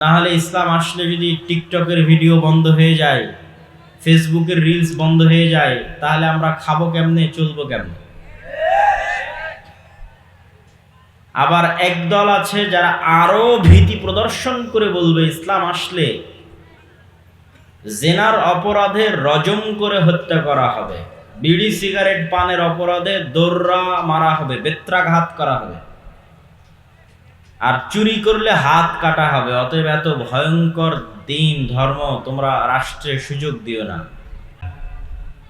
তাহলে ইসলাম আসলে যদি টিকটকের ভিডিও বন্ধ হয়ে যায়, ফেসবুকের রিলস বন্ধ হয়ে যায়, তাহলে আমরা খাব কেমনে, চলবো কেমনে? আবার একদল আছে যারা আরও ভীতি প্রদর্শন করে বলবে, ইসলাম আসলে জেনার অপরাধে রজম করে হত্যা করা হবে। বিড়ি, সিগারেট, পানের অপরাধে দৌড়া মারা হবে, বেত্রাঘাত করা হবে। আর চুরি করলে হাত কাটা হবে অতএব এত ভয়ঙ্কর দিন ধর্ম তোমরা রাষ্ট্রে সুযোগ দিও না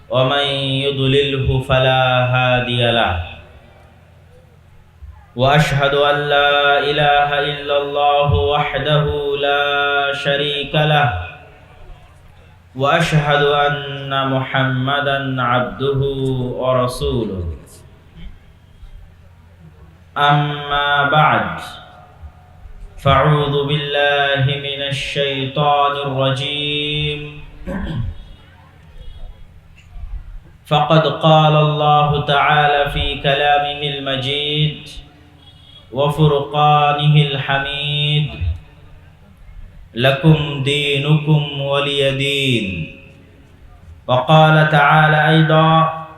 ومن يضلله فلا هادي له واشهد ان لا اله الا الله وحده لا شريك له واشهد ان محمدا عبده ورسوله اما بعد فاعوذ بالله من الشيطان الرجيم. فقد قال الله تعالى في كلامه المجيد وفرقانه الحميد لكم دينكم ولي دين. وقال تعالى أيضا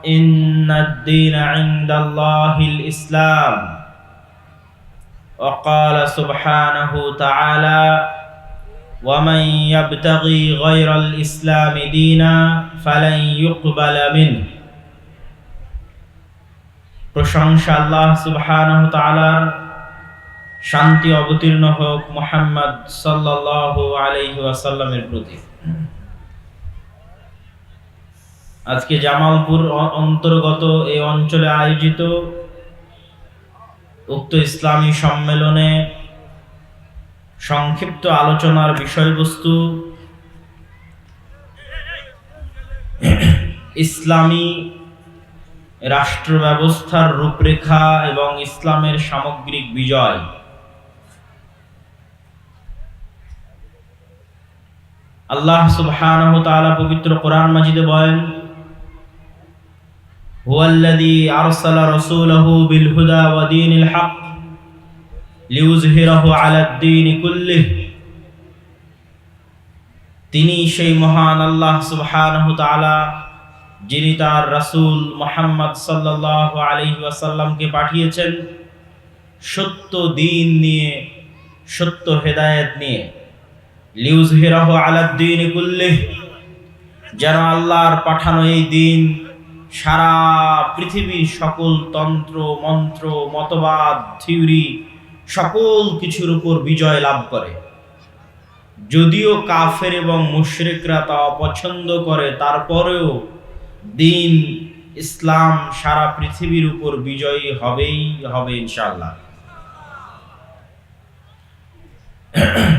إن الدين عند الله الإسلام. وقال سبحانه تعالى ومن يبتغي غير الإسلام دينا فلن يقبل منه প্রশংসা আল্লাহ সুবহানাহু তাআলার শান্তি অবতীর্ণ হোক মোহাম্মদ সাল্লাল্লাহু আলাইহি ওয়াসাল্লামের প্রতি আজকে জামালপুর অ- অন্তর্গত এই অঞ্চলে আয়োজিত উক্ত ইসলামী সম্মেলনে সংক্ষিপ্ত আলোচনার বিষয়বস্তু ইসলামী রাষ্ট্র ব্যবস্থার রূপরেখা এবং ইসলামের সামগ্রিক বিজয়। আল্লাহ সুবহানাহু তাআলা পবিত্র কোরআন মাজিদে বলেন هو الذي أرسل رسوله بالهدى ودين الحق লিউজহিরাহু আলা দ্বীন কুল্লিহ তিনি সেই মহান আল্লাহ সুবহানাহু তাআলা যিনি তার রাসূল মুহাম্মদ সাল্লাল্লাহু আলাইহি ওয়াসাল্লামকে পাঠিয়েছেন সত্য দিন নিয়ে সত্য হেদায়েত নিয়ে লিউজহিরাহু আলা দ্বীন কুল্লিহ যেন আল্লাহর পাঠানো এই দিন সারা পৃথিবীর সকল তন্ত্র, মন্ত্র, মতবাদ, থিওরি সকল কিছুর উপর বিজয় লাভ করে। যদিও কাফের এবং মুশরিকরা তা অপছন্দ করে, তারপরেও দিন ইসলাম সারা পৃথিবীর উপর বিজয়ী হবেই হবে ইনশাআল্লাহ।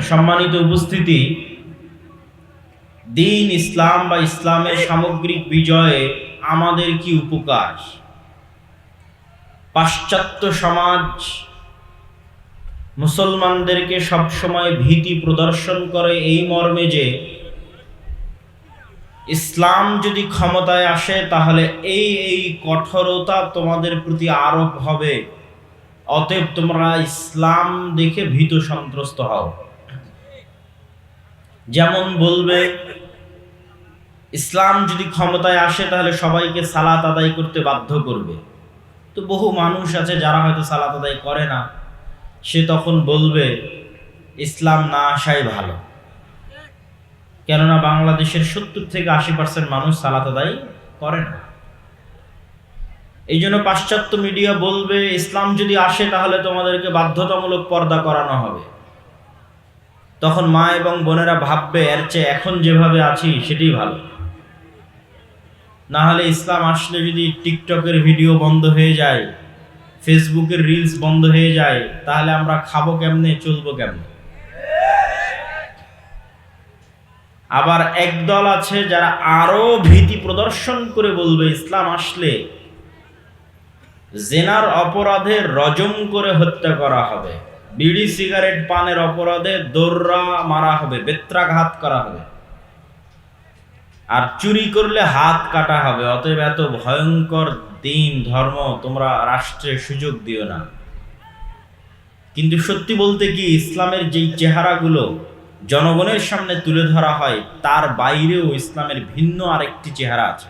সম্মানিত উপস্থিতি, দিন ইসলাম বা ইসলামের সামগ্রিক বিজয়ে আমাদের কি উপকার? পাশ্চাত্য সমাজ মুসলমানদেরকে সবসময় ভীতি প্রদর্শন করে এই মর্মে যে, ইসলাম যদি ক্ষমতায় আসে তাহলে এই এই কঠোরতা তোমাদের প্রতি আরোপ হবে। অতএব তোমরা ইসলাম দেখে ভীত সন্ত্রস্ত হও। যেমন বলবে ইসলাম যদি ক্ষমতায় আসে, তাহলে সবাইকে সালাত আদায় করতে বাধ্য করবে। তো বহু মানুষ আছে যারা হয়তো সালাত আদায় করে না। সে তখন বলবে, ইসলাম না আসাই ভালো। কেননা বাংলাদেশের সত্তর থেকে আশি পার্সেন্ট মানুষ সালাত আদায় করে না। এই জন্য পাশ্চাত্য মিডিয়া বলবে, ইসলাম যদি আসে, তাহলে তোমাদেরকে বাধ্যতামূলক পর্দা করানো হবে। তখন মা এবং বোনেরা ভাববে, এর চেয়ে এখন যেভাবে আছি, সেটাই ভালো। না হলে ইসলাম আসলে যদি টিকটকের ভিডিও বন্ধ হয়ে যায়, ফেসবুকের রিলস বন্ধ হয়ে যায়, তাহলে আমরা খাব কেমনে, চলবো কেমনে? আবার একদল আছে যারা আরও ভীতি প্রদর্শন করে বলবে, ইসলাম আসলে জেনার অপরাধে রজম করে হত্যা করা হবে। বিড়ি, সিগারেট, পানের অপরাধে দৌড়া মারা হবে, বেত্রাঘাত করা হবে। আর চুরি করলে হাত কাটা হবে, অতএব এত ভয়ঙ্কর দিন, ধর্ম তোমরা রাষ্ট্রে সুযোগ দিও না। কিন্তু সত্যি বলতে কি, ইসলামের যেই চেহারাগুলো জনগণের সামনে তুলে ধরা হয়, তার বাইরেও ইসলামের ভিন্ন আরেকটি চেহারা আছে।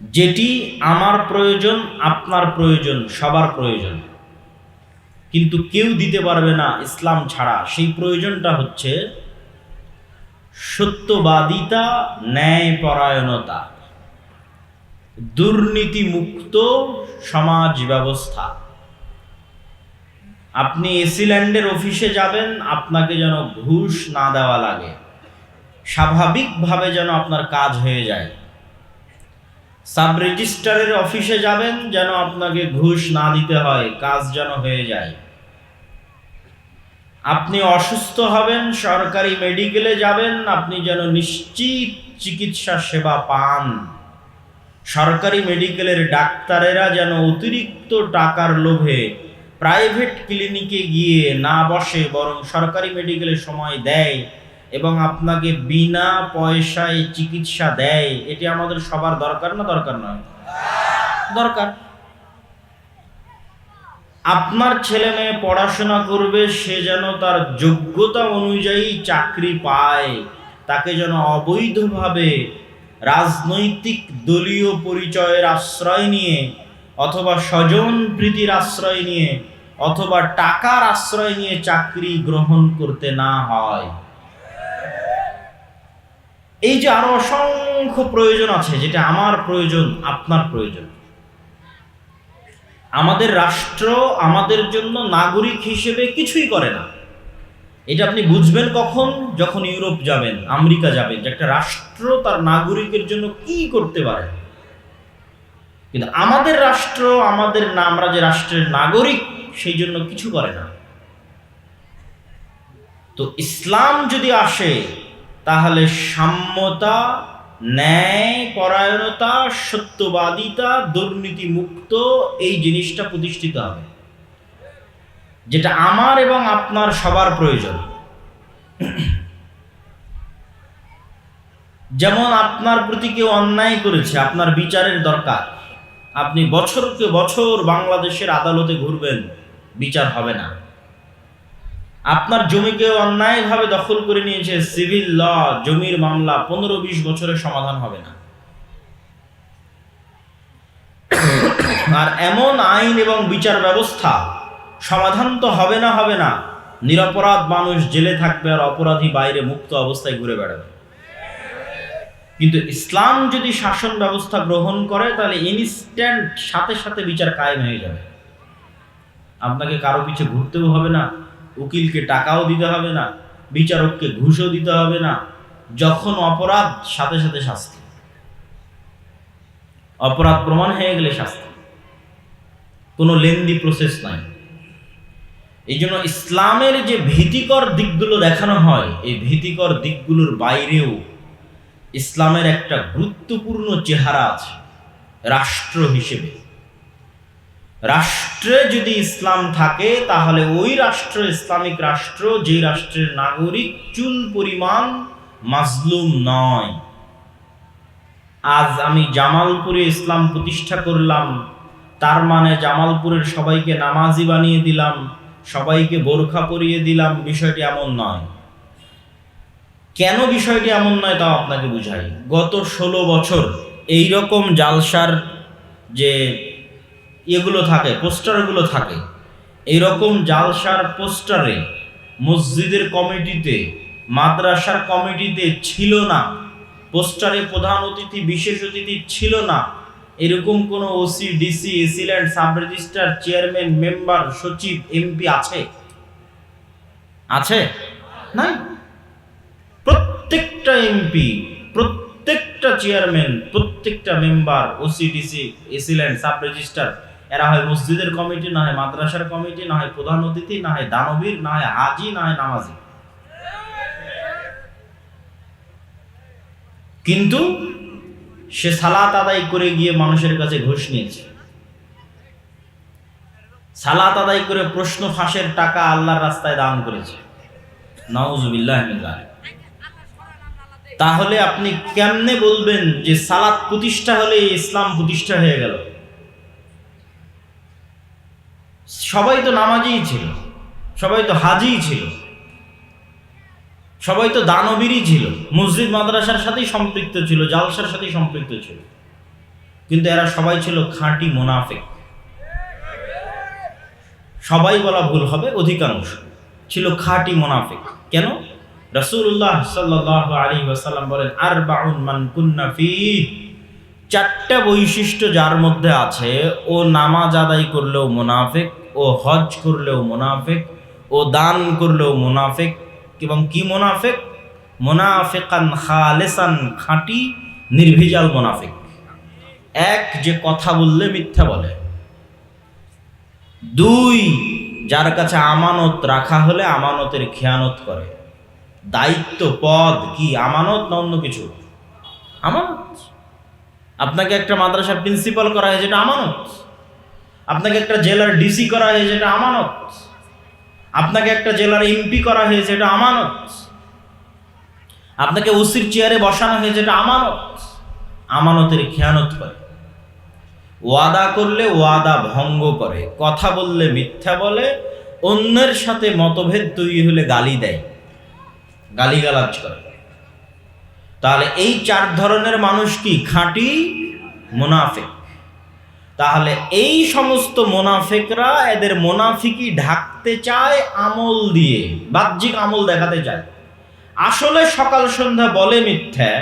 যেটি আমার প্রয়োজন, আপনার প্রয়োজন, সবার প্রয়োজন। কিন্তু কেউ দিতে পারবে না ইসলাম ছাড়া। সেই প্রয়োজনটা হচ্ছে সত্যবাদিতা, ন্যায়পরায়ণতা। দুর্নীতিমুক্ত সমাজ ব্যবস্থা। আপনি এসিল্যান্ডের অফিসে যাবেন, আপনাকে যেন ঘুষ না দেওয়া লাগে। স্বাভাবিকভাবে যেন আপনার কাজ হয়ে যায়। সাব রেজিস্ট্রারের অফিসে যাবেন, যেন আপনাকে ঘুষ না দিতে হয়, কাজ যেন হয়ে যায়। আপনি অসুস্থ হবেন, সরকারি মেডিকেলে যাবেন, আপনি যেন নিশ্চিত চিকিৎসা সেবা পান। সরকারি মেডিকেলের ডাক্তারেরা যেন অতিরিক্ত টাকার লোভে প্রাইভেট ক্লিনিকে গিয়ে না বসে, বরং সরকারি মেডিকেলে সময় দেয় এবং আপনাকে বিনা পয়সায় চিকিৎসা দেয়, এটি আমাদের সবার দরকার না দরকার নয়? দরকার। আপনার ছেলে মেয়ে পড়াশোনা করবে, সে যেন তার যোগ্যতা অনুযায়ী চাকরি পায়। তাকে যেন অবৈধভাবে রাজনৈতিক দলীয় পরিচয়ের আশ্রয় নিয়ে, অথবা স্বজন প্রীতির আশ্রয় নিয়ে, অথবা টাকার আশ্রয় নিয়ে চাকরি গ্রহণ করতে না হয়। এই যে আরও অসংখ্য প্রয়োজন আছে, যেটা আমার প্রয়োজন, আপনার প্রয়োজন। আমাদের রাষ্ট্র আমাদের জন্য নাগরিক হিসেবে কিছুই করে না। এটা আপনি বুঝবেন কখন? যখন ইউরোপ যাবেন, আমেরিকা যাবেন, যে একটা রাষ্ট্র তার নাগরিকের জন্য কি করতে পারে। কিন্তু আমাদের রাষ্ট্র, আমাদের না, আমরা যে রাষ্ট্রের নাগরিক, সেই জন্য কিছু করে না। তো ইসলাম যদি আসে, তাহলে সাম্যতা ন্যায় পরায়ণতা সত্যবাদিতা দুর্নীতি মুক্ত এই জিনিসটা প্রতিষ্ঠিত হবে। যেটা আমার এবং আপনার সবার প্রয়োজন। যেমন আপনার প্রতি কেউ অন্যায় করেছে, আপনার বিচারের দরকার। আপনি বছরকে বছর বাংলাদেশের আদালতে ঘুরবেন, বিচার হবে না। আপনার জমিকে অন্যায়ভাবে দখল করে নিয়েছে সিভিল ল, জমির মামলা, পনেরো বিশ বছরের সমাধান হবে না। আর এমন আইন এবং বিচার ব্যবস্থা, সমাধান তো হবে না হবে না। নিরপরাধ মানুষ জেলে থাকবে আর অপরাধী বাইরে মুক্ত অবস্থায় ঘুরে বেড়াবে। কিন্তু ইসলাম যদি শাসন ব্যবস্থা গ্রহণ করে, তাহলে ইনস্ট্যান্ট সাথে সাথে বিচার কায়েম হয়ে যাবে। আপনাকে কারও পিছে ঘুরতেও হবে না। উকিলকে টাকাও দিতে হবে না, বিচারককে ঘুষও দিতে হবে না, যখন অপরাধ, সাথে সাথে শাস্তি। অপরাধ প্রমাণ হয়ে গেলে শাস্তি। কোনো লেন্দি প্রসেস নাই। এই জন্য ইসলামের যে ভীতিকর দিকগুলো দেখানো হয়, এই ভীতিকর দিকগুলোর বাইরেও ইসলামের একটা গুরুত্বপূর্ণ চেহারা আছে, রাষ্ট্র হিসেবে। রাষ্ট্রে যদি ইসলাম থাকে, তাহলে ওই রাষ্ট্র ইসলামিক রাষ্ট্র যে রাষ্ট্রের নাগরিক চুল পরিমাণ মাজলুম নয়। আজ আমি জামালপুরে ইসলাম প্রতিষ্ঠা করলাম, তার মানে জামালপুরের সবাইকে নামাজি বানিয়ে দিলাম, সবাইকে বোরখা পরিয়ে দিলাম, বিষয়টি এমন নয়। কেন বিষয়টি এমন নয় তাও আপনাকে বুঝাই। গত ষোলো বছর এই রকম জালসার যে এগুলো থাকে, পোস্টারগুলো থাকে। এইরকম জালসার পোস্টারে মসজিদের কমিটিতে, মাদ্রাসার কমিটিতে ছিল না। পোস্টারে প্রধান অতিথি, বিশেষ অতিথি ছিল না। এরকম কোনো OC DC AC land sub registrar chairman member সচিব এমপি আছে? আছে? নাই? প্রত্যেকটা এমপি প্রত্যেকটা চেয়ারম্যান প্রত্যেকটা member OC DC AC land sub registrar এরা হয় মসজিদের কমিটি, না হয় মাদ্রাসার কমিটি, না হয় প্রধান অতিথি, না হয় দানবীর, না হয় হাজি, না হয় নামাজি। কিন্তু সে সালাত আদায় করে গিয়ে মানুষের কাছে ঘুষ নিয়েছে। সালাত আদায় করে প্রশ্ন ফাঁসের টাকা আল্লাহর রাস্তায় দান করেছে। নওয়াজুবিল্লাহ তাহলে আপনি কেমনে বলবেন যে সালাত প্রতিষ্ঠা হলে ইসলাম প্রতিষ্ঠা হয়ে গেল? সবাই তো নামাজেই ছিল, সবাই তো হাজিই ছিল, সবাই তো দানবীরই ছিল, মসজিদ মাদ্রাসার সাথেই সম্পৃক্ত ছিল, জালসার সাথেই সম্পৃক্ত ছিল, কিন্তু এরা সবাই ছিল খাঁটি মোনাফেক। সবাই বলা ভুল হবে, অধিকাংশ ছিল খাঁটি মোনাফেক। কেন? রসুল্লাহ সাল্লাহ আলী ওয়াসাল্লাম বলেন আর বাউন মান কুন্না ফি, চারটা বৈশিষ্ট্য যার মধ্যে আছে, ও নামাজ আদায় করলেও মোনাফেক ও হজ করলেও মোনাফেক, ও দান করলেও মোনাফেক এবং কি মোনাফেক? মোনাফেকান খালেসান, খাঁটি, নির্ভিজাল মোনাফেক। এক যে কথা বললে মিথ্যা বলে। দুই, যার কাছে আমানত রাখা হলে আমানতের খেয়ানত করে। দায়িত্ব, পদ কি, আমানত না অন্য কিছু? আমানত। আপনাকে একটা মাদ্রাসার প্রিন্সিপাল করা হয়েছে এটা আমানত। আপনাকে একটা জেলার ডিসি করা হয়েছে এটা আমানত। আপনাকে একটা জেলার এমপি করা হয়েছে এটা আমানত। আপনাকে ওসির চেয়ারে বসানো হয়েছে এটা আমানত। আমানতের খেয়ানত করে। ওয়াদা করলে ওয়াদা ভঙ্গ করে। কথা বললে মিথ্যা বলে, অন্যের সাথে মতভেদ তৈরি হলে গালি দেয়। গালিগালাজ করে। তাহলে এই চার ধরনের মানুষ কি? খাঁটি, মোনাফেক। তাহলে এই সমস্ত মোনাফেকরা এদের মোনাফিকি ঢাকতে চায় আমল দিয়ে, বাহ্যিক আমল দেখাতে চায়। আসলে সকাল সন্ধ্যা বলে মিথ্যা,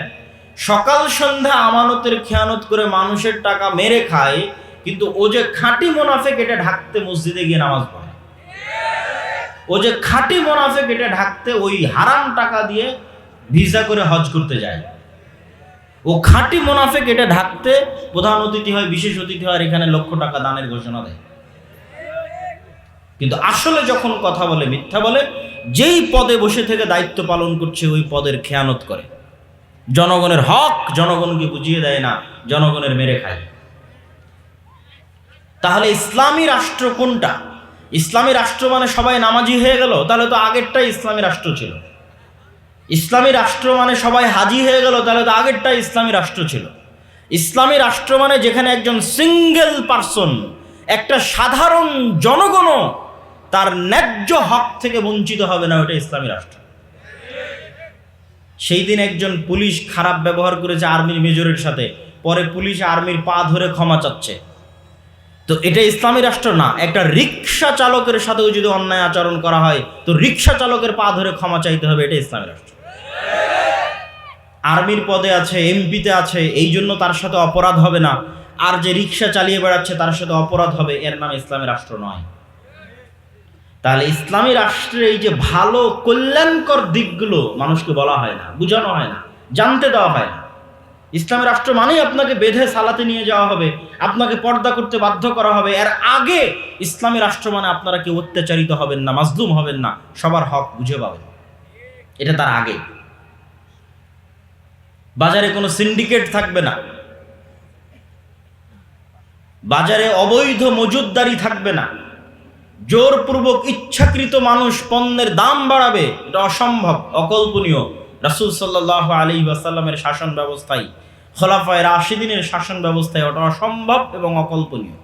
সকাল সন্ধ্যা আমানতের খেয়ানত করে মানুষের টাকা মেরে খায়, কিন্তু ও যে খাঁটি মোনাফেক এটা ঢাকতে মসজিদে গিয়ে নামাজ পড়ে। ও যে খাঁটি মোনাফেক এটা ঢাকতে ওই হারাম টাকা দিয়ে ভিসা করে হজ করতে যায়। ও খাঁটি মোনাফেক এটা ঢাকতে প্রধান অতিথি হয়, বিশেষ অতিথি হয় এখানে লক্ষ টাকা দানের ঘোষণা দেয়। কিন্তু আসলে যখন কথা বলে, মিথ্যা বলে, যেই পদে বসে থেকে দায়িত্ব পালন করছে, ওই পদের খেয়ানত করে। জনগণের হক জনগণকে বুঝিয়ে দেয় না, জনগণের মেরে খায়। তাহলে ইসলামী রাষ্ট্র কোনটা? ইসলামী রাষ্ট্র মানে সবাই নামাজি হয়ে গেল, তাহলে তো আগেরটাই ইসলামী রাষ্ট্র ছিল। ইসলামী রাষ্ট্র মানে সবাই হাজি হয়ে গেল, তাহলে তো আগেরটাই ইসলামী রাষ্ট্র ছিল। ইসলামী রাষ্ট্র মানে যেখানে একজন সিঙ্গেল পার্সন একটা সাধারণ জনগণও তার ন্যায্য হক থেকে বঞ্চিত হবে না, ওটা ইসলামী রাষ্ট্র। সেই দিন একজন পুলিশ খারাপ ব্যবহার করেছে আর্মির মেজরের সাথে, পরে পুলিশ আর্মির পা ধরে ক্ষমা চাচ্ছে। তো এটা ইসলামী রাষ্ট্র না, একটা রিক্সা চালকের সাথেও যদি অন্যায় আচরণ করা হয়, তো রিক্সা চালকের পা ধরে ক্ষমা চাইতে হবে, এটা ইসলামী রাষ্ট্র। আর্মির পদে আছে, এমপিতে আছে, এই জন্য তার সাথে অপরাধ হবে না। আর যে রিক্সা চালিয়ে বেড়াচ্ছে, তার সাথে অপরাধ হবে, এর নাম ইসলামী রাষ্ট্র নয়। তাহলে ইসলামী রাষ্ট্রের এই যে ভালো, কল্যাণকর দিকগুলো মানুষকে বলা হয় না, বোঝানো হয় না, জানতে দেওয়া হয় না। ইসলামী রাষ্ট্র মানেই আপনাকে বেঁধে সালাতে নিয়ে যাওয়া হবে, আপনাকে পর্দা করতে বাধ্য করা হবে। এর আগে ইসলামী রাষ্ট্র মানে আপনারা কেউ অত্যাচারিত হবেন না, মাজলুম হবেন না, সবার হক বুঝে পাবেন। এটা তার আগে। বাজারে কোনো সিন্ডিকেট থাকবে না। বাজারে অবৈধ মজুদদারি থাকবে না। জোরপূর্বক ইচ্ছাকৃত মানুষ পণ্যের দাম বাড়াবে, এটা অসম্ভব, অকল্পনীয়। রাসুল সাল্লাহ আলী ওয়াসাল্লামের শাসন ব্যবস্থায়, খোলাফায় রাশিদিনের শাসন ব্যবস্থায় ওটা অসম্ভব এবং অকল্পনীয়।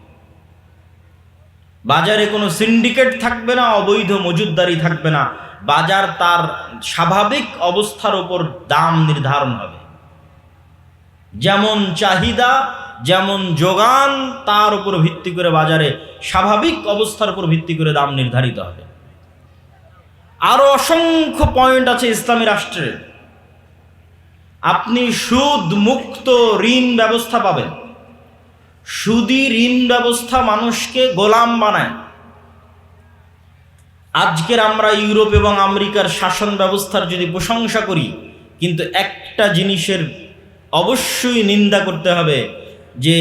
বাজারে কোনো সিন্ডিকেট থাকবে না, অবৈধ মজুদদারি থাকবে না। বাজার তার স্বাভাবিক অবস্থার উপর দাম নির্ধারণ হবে। যেমন চাহিদা, যেমন যোগান, তার উপর ভিত্তি করে বাজারে স্বাভাবিক অবস্থার উপর ভিত্তি করে দাম নির্ধারিত হবে। আরও অসংখ্য পয়েন্ট আছে ইসলামী রাষ্ট্রের আপনি সুদ মুক্ত ঋণ ব্যবস্থা পাবেন। সুদি ঋণ ব্যবস্থা মানুষকে গোলাম বানায়। আজকের আমরা ইউরোপ এবং আমেরিকার শাসন ব্যবস্থার যদি প্রশংসা করি, কিন্তু একটা জিনিসের অবশ্যই নিন্দা করতে হবে যে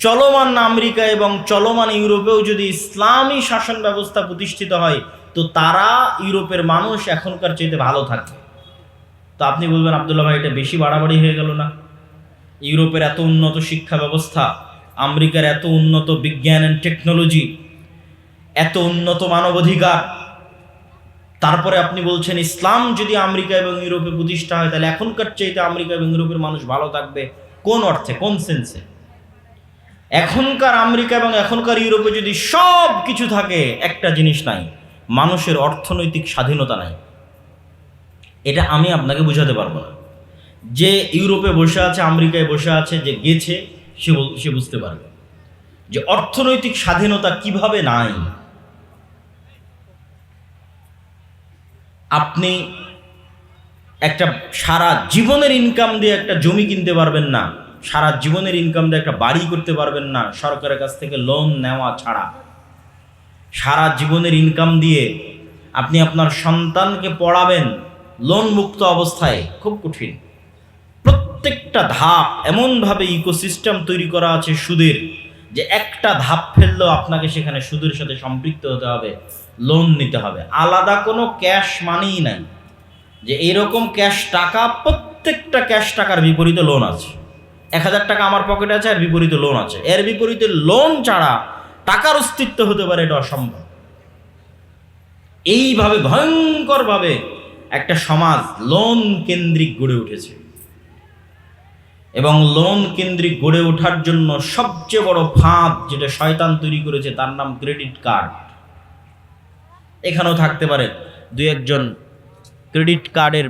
চলমান আমেরিকা এবং চলমান ইউরোপেও যদি ইসলামী শাসন ব্যবস্থা প্রতিষ্ঠিত হয়, তো তারা ইউরোপের মানুষ এখনকার চাইতে ভালো থাকবে। তো আপনি বলবেন, আবদুল্লাহ ভাই, এটা বেশি বাড়াবাড়ি হয়ে গেল না? ইউরোপের এত উন্নত শিক্ষা ব্যবস্থা, আমেরিকার এত উন্নত বিজ্ঞান অ্যান্ড টেকনোলজি এত উন্নত মানবাধিকার তারপরে আপনি বলছেন, ইসলাম যদি আমেরিকা এবং ইউরোপে প্রতিষ্ঠা হয়, তাহলে এখনকার চাইতে আমেরিকা এবং ইউরোপের মানুষ ভালো থাকবে কোন অর্থে, কোন সেন্সে এখনকার আমেরিকা এবং এখনকার ইউরোপে যদি সব কিছু থাকে, একটা জিনিস নাই, মানুষের অর্থনৈতিক স্বাধীনতা নাই। এটা আমি আপনাকে বোঝাতে পারব না। যে ইউরোপে বসে আছে, আমেরিকায় বসে আছে, যে গেছে, সে সে বুঝতে পারবে। যে অর্থনৈতিক স্বাধীনতা কীভাবে নাই আপনি একটা সারা জীবনের ইনকাম দিয়ে একটা জমি কিনতে পারবেন না, সারা জীবনের ইনকাম দিয়ে একটা বাড়ি করতে পারবেন না, সরকারের কাছ থেকে লোন নেওয়া ছাড়া। সারা জীবনের ইনকাম দিয়ে আপনি আপনার সন্তানকে পড়াবেন লোন মুক্ত অবস্থায়, খুব কঠিন। প্রত্যেকটা ধাপ এমনভাবে ইকোসিস্টেম তৈরি করা আছে সুদের, যে একটা ধাপ ফেললেও আপনাকে সেখানে সুদের সাথে সম্পৃক্ত হতে হবে। লোন নিতে হবে। আলাদা কোনো ক্যাশ মানেই নাই। যে এরকম ক্যাশ টাকা, প্রত্যেকটা ক্যাশ টাকার বিপরীতে লোন আছে। এক হাজার টাকা আমার পকেটে আছে, এর বিপরীতে লোন আছে। এর বিপরীতে লোন ছাড়া টাকার অস্তিত্ব হতে পারে, এটা অসম্ভব। এইভাবে ভয়ঙ্করভাবে একটা সমাজ লোন কেন্দ্রিক গড়ে উঠেছে। এবং লোন কেন্দ্রিক গড়ে ওঠার জন্য সবচেয়ে বড় ফাঁদ যেটা শয়তান তৈরি করেছে, তার নাম ক্রেডিট কার্ড এখানেও থাকতে পারে। দুই একজন ক্রেডিট কার্ডের